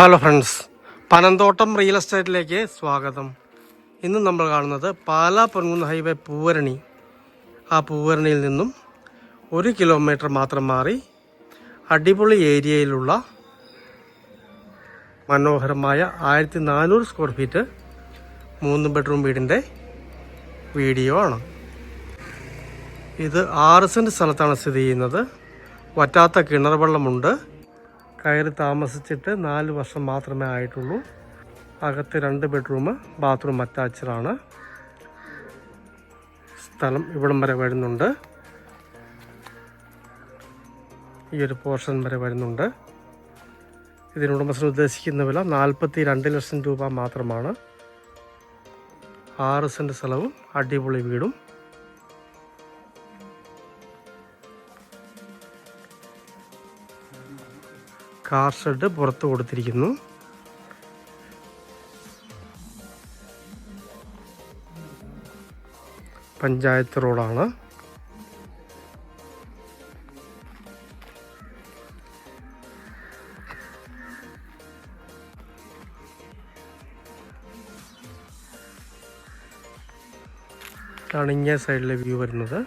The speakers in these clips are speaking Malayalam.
ഹലോ ഫ്രണ്ട്സ് പനന്തോട്ടം റിയൽ എസ്റ്റേറ്റിലേക്ക് സ്വാഗതം. ഇന്ന് നമ്മൾ കാണുന്നത് പാലാ പൊൻകുന്ന് ഹൈവേ പൂവരണി. ആ പൂവരണിയിൽ നിന്നും ഒരു കിലോമീറ്റർ മാത്രം മാറി അടിപൊളി ഏരിയയിലുള്ള മനോഹരമായ ആയിരത്തി നാനൂറ് സ്ക്വയർ ഫീറ്റ് മൂന്ന് ബെഡ്റൂം വീടിന്റെ വീഡിയോ ആണ്. ഇത് ആറ് സെന്റ് സ്ഥലത്താണ് സ്ഥിതി ചെയ്യുന്നത്. വറ്റാത്ത കിണർ വെള്ളമുണ്ട്. കയറി താമസിച്ചിട്ട് നാല് വർഷം മാത്രമേ ആയിട്ടുള്ളൂ. അകത്ത് രണ്ട് ബെഡ്റൂം ബാത്റൂം അറ്റാച്ചഡാണ്. സ്ഥലം ഇവിടം വരെ വരുന്നുണ്ട്. ഈ ഒരു പോർഷൻ വരെ വരുന്നുണ്ട്. ഇതിന് ഉദ്ദേശിക്കുന്ന വില നാൽപ്പത്തി രണ്ട് ലക്ഷം രൂപ മാത്രമാണ്. ആറ് സെന്റ് സ്ഥലവും അടിപൊളി വീടും. കാർ ഷെഡ് പുറത്ത് കൊടുത്തിരിക്കുന്നു. പഞ്ചായത്ത് റോഡാണ്. ഇതാണ് സൈഡിലെ വ്യൂ വരുന്നത്.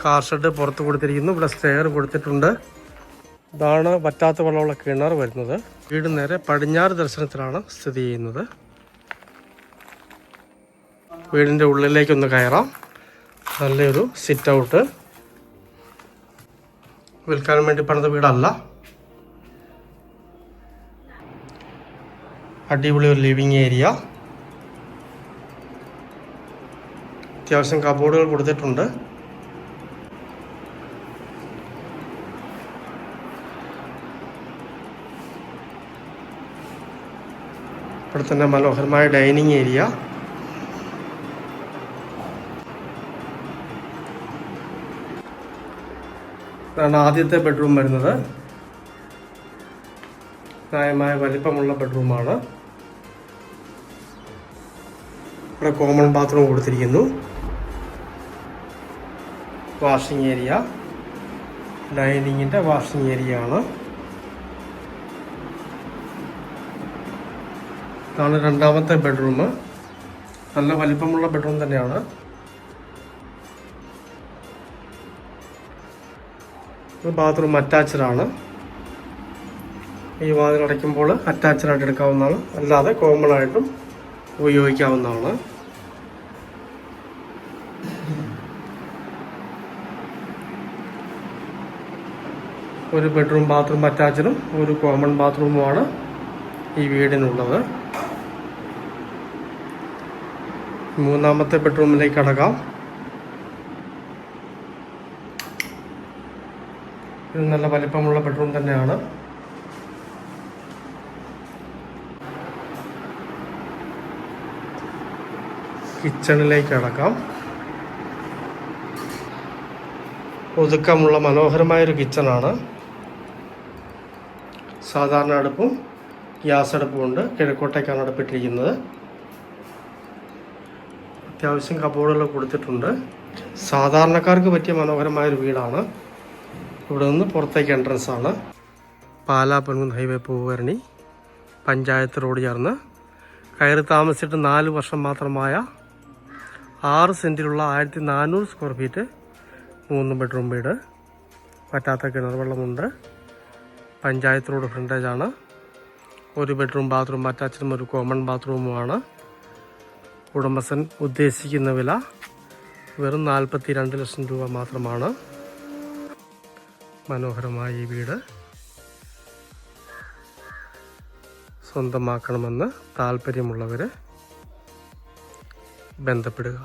കാർ ഷെഡ് പുറത്ത് കൊടുത്തിരിക്കുന്നു. ഇവിടെ സ്റ്റെയർ കൊടുത്തിട്ടുണ്ട്. ഇതാണ് വറ്റാത്ത വെള്ളമുള്ള കിണർ വരുന്നത്. വീട് നേരെ പടിഞ്ഞാറ് ദർശനത്തിലാണ് സ്ഥിതി ചെയ്യുന്നത്. വീടിന്റെ ഉള്ളിലേക്കൊന്ന് കയറാം. നല്ലൊരു സിറ്റ് ഔട്ട് വിൽക്കാൻ വേണ്ടി പണിത വീടല്ല. അടിപൊളി ഒരു ലിവിങ് ഏരിയ അത്യാവശ്യം കബോർഡുകൾ കൊടുത്തിട്ടുണ്ട്. ഇവിടെ തന്നെ മനോഹരമായ ഡൈനിങ് ഏരിയ. ഇതാണ് ആദ്യത്തെ ബെഡ്റൂം വരുന്നത്. ന്യായമായ വലിപ്പമുള്ള ബെഡ്റൂമാണ്. ഇവിടെ കോമൺ ബാത്റൂം കൊടുത്തിരിക്കുന്നു. Washing area. ഡൈനിങ്ങിന്റെ വാഷിംഗ് ഏരിയ ആണ് ഇതാണ് രണ്ടാമത്തെ ബെഡ്റൂം. നല്ല വലിപ്പമുള്ള ബെഡ്റൂം തന്നെയാണ്. ബാത്റൂം അറ്റാച്ച്ഡ് ആണ്. ഈ വാതിൽ അടയ്ക്കുമ്പോൾ അറ്റാച്ച്ഡ് ആയിട്ട് എടുക്കാവുന്നതാണ്. അല്ലാതെ കോമൺ ആയിട്ടും ഉപയോഗിക്കാവുന്നതാണ്. ഒരു ബെഡ്റൂം ബാത്റൂം അറ്റാച്ച്ഡും ഒരു കോമൺ ബാത്റൂമുമാണ് ഈ വീടിനുള്ളത്. മൂന്നാമത്തെ ബെഡ്റൂമിലേക്ക് കടക്കാം. ഇത് നല്ല വലിപ്പമുള്ള ബെഡ്റൂം തന്നെയാണ്. കിച്ചണിലേക്ക് കടക്കാം. ഒതുക്കമുള്ള മനോഹരമായൊരു കിച്ചണാണ്. സാധാരണ അടുപ്പും ഗ്യാസ് അടുപ്പും ഉണ്ട്. കിഴക്കോട്ടേക്കാണ് അടുപ്പിട്ടിരിക്കുന്നത്. അത്യാവശ്യം കബോർഡുകൾ കൊടുത്തിട്ടുണ്ട്. സാധാരണക്കാർക്ക് പറ്റിയ മനോഹരമായൊരു വീടാണ്. ഇവിടെ നിന്ന് പുറത്തേക്ക് എൻട്രൻസ് ആണ്. പാലാ പൊൻകുന്ന് ഹൈവേ പൂവരണി പഞ്ചായത്ത് റോഡ് ചേർന്ന് കയറി താമസിച്ചിട്ട് നാല് വർഷം മാത്രമായ ആറ് സെന്റിലുള്ള ആയിരത്തി നാനൂറ് സ്ക്വയർ ഫീറ്റ് മൂന്ന് ബെഡ്റൂം വീട്. പറ്റാത്ത കിണർ വെള്ളമുണ്ട്. പഞ്ചായത്ത് റോഡ് ഫ്രണ്ടേജാണ് ഒരു ബെഡ്റൂം ബാത്റൂം അറ്റാച്ചഡും ഒരു കോമൺ ബാത്റൂമുമാണ് ഉടമസ്ഥൻ ഉദ്ദേശിക്കുന്ന വില വെറും നാൽപ്പത്തി രണ്ട് ലക്ഷം രൂപ മാത്രമാണ്. മനോഹരമായ ഈ വീട് സ്വന്തമാക്കണമെന്ന് താല്പര്യമുള്ളവർ ബന്ധപ്പെടുക.